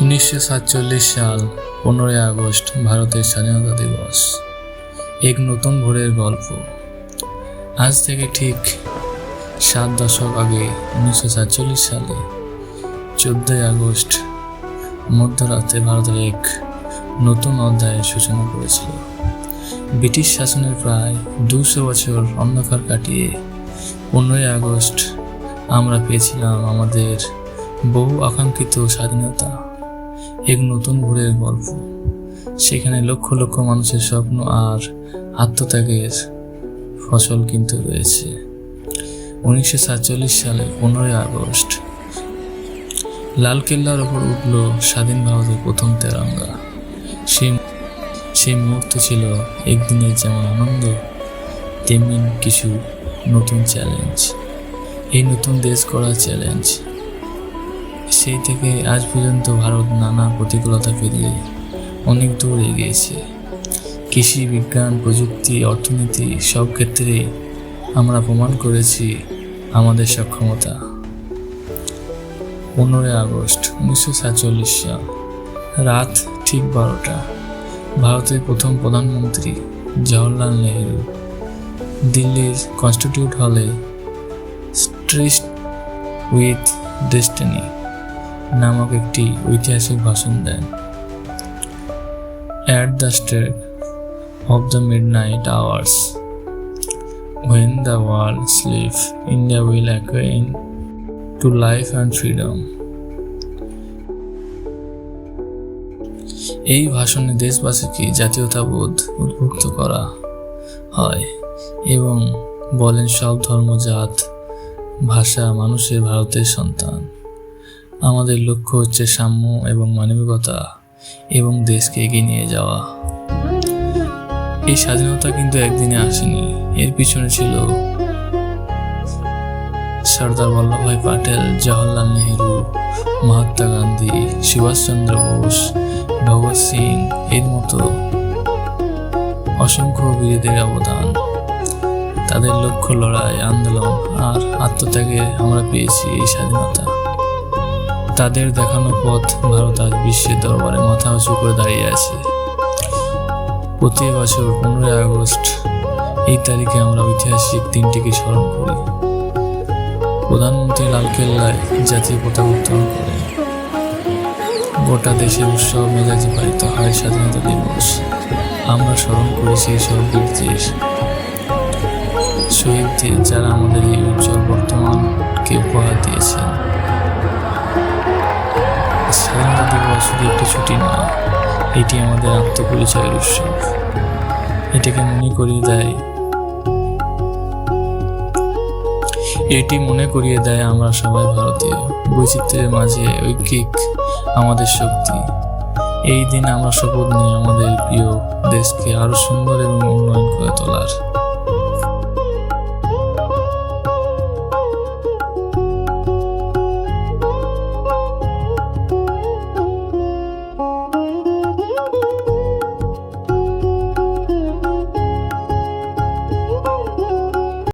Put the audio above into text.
উনিশশো সাতচল্লিশ সাল, পনেরোই আগস্ট, ভারতের স্বাধীনতা দিবস। এক নতুন ভোরের গল্প। আজ থেকে ঠিক সাত দশক আগে, উনিশশো সাতচল্লিশ সালে, চোদ্দোই আগস্ট, মধ্যরাতে ভারতের এক নতুন অধ্যায়ের সূচনা করেছিল। ব্রিটিশ শাসনের প্রায় দুশো বছর অন্ধকার কাটিয়ে, পনেরোই আগস্ট আমরা পেয়েছিলাম আমাদের বহু আকাঙ্ক্ষিত স্বাধীনতা। এক নতুন ভোরের গল্প। সেখানে লক্ষ লক্ষ মানুষের স্বপ্ন আর আত্মত্যাগের ফসল কিন্তু রয়েছে। উনিশশো সাতচল্লিশ সালে পনেরোই আগস্ট, লালকেল্লার ওপর উঠল স্বাধীন ভারতের প্রথম তেরঙ্গা। সেই সেই মুহূর্ত ছিল একদিনের যেমন আনন্দ, তেমনি কিছু নতুন চ্যালেঞ্জ। এই নতুন দেশ করার চ্যালেঞ্জ সেই থেকে আজ পর্যন্ত ভারত নানা প্রতিকূলতা পেরিয়ে অনেক দূর এগিয়েছে। কৃষি, বিজ্ঞান, প্রযুক্তি, অর্থনীতি সব ক্ষেত্রে আমরা প্রমাণ করেছি আমাদের সক্ষমতা। পনেরোই আগস্ট উনিশশো সাতচল্লিশ সাল, রাত ঠিক বারোটা, ভারতের প্রথম প্রধানমন্ত্রী জওহরলাল নেহেরু দিল্লির কনস্টিটিউট হলে স্ট্রিস্ট উইথ ডেস্টিনি নামক একটি ঐতিহাসিক ভাষণ দেন at the state of the midnight hours when the world sleeps, India will awaken to life and freedom. এই ভাষণে দেশবাসীকে জাতীয়তাবোধ উদ্বুদ্ধ করা হয় এবং বলেন সব ধর্মজাত ভাষা মানুষের ভারতের সন্তান আমাদের লক্ষ্য হচ্ছে সাম্য এবং মানবিকতা এবং দেশকে এগিয়ে নিয়ে যাওয়া। এই স্বাধীনতা কিন্তু একদিনে আসেনি। এর পিছনে ছিল সর্দার বল্লভভাই প্যাটেল জওহরলাল নেহেরু, মহাত্মা গান্ধী, সুভাষচন্দ্র বোস, ভগৎ সিং, এর মতো অসংখ্য বীরদের অবদান। তাদের লক্ষ্য লড়াই, আন্দোলন আর আত্মত্যাগে আমরা পেয়েছি এই স্বাধীনতা। তাদের দেখানো পথ ভারত আজ বিশ্বের দরবারে মাথা উঁচু করে দাঁড়িয়ে আছে। প্রতি বছর পনেরোই আগস্ট এই তারিখে আমরা ঐতিহাসিক দিনটিকে স্মরণ করি। প্রধানমন্ত্রী লালকেল্লায় জাতীয় পতাকা উত্তোলন করেন গোটা দেশে উৎসব মেজাজে পালিত হয় স্বাধীনতা দিবস। আমরা স্মরণ করি সেই সব বীরদের শহীদদের যারা আমাদের এই উজ্জ্বল বর্তমানকে উপহার দিয়েছেন। এটি আমাদের আত্মপরিচয়ের উৎস। এটাকে মনে করিয়ে দেয় এটি মনে করিয়ে দেয় আমরা সবাই ভারতীয়। বৈচিত্র্যের মাঝে ঐক্যিক আমাদের শক্তি। এই দিন আমরা শপথ নিই আমাদের প্রিয় দেশকে আরও সুন্দর এবং উন্নয়ন করে তোলার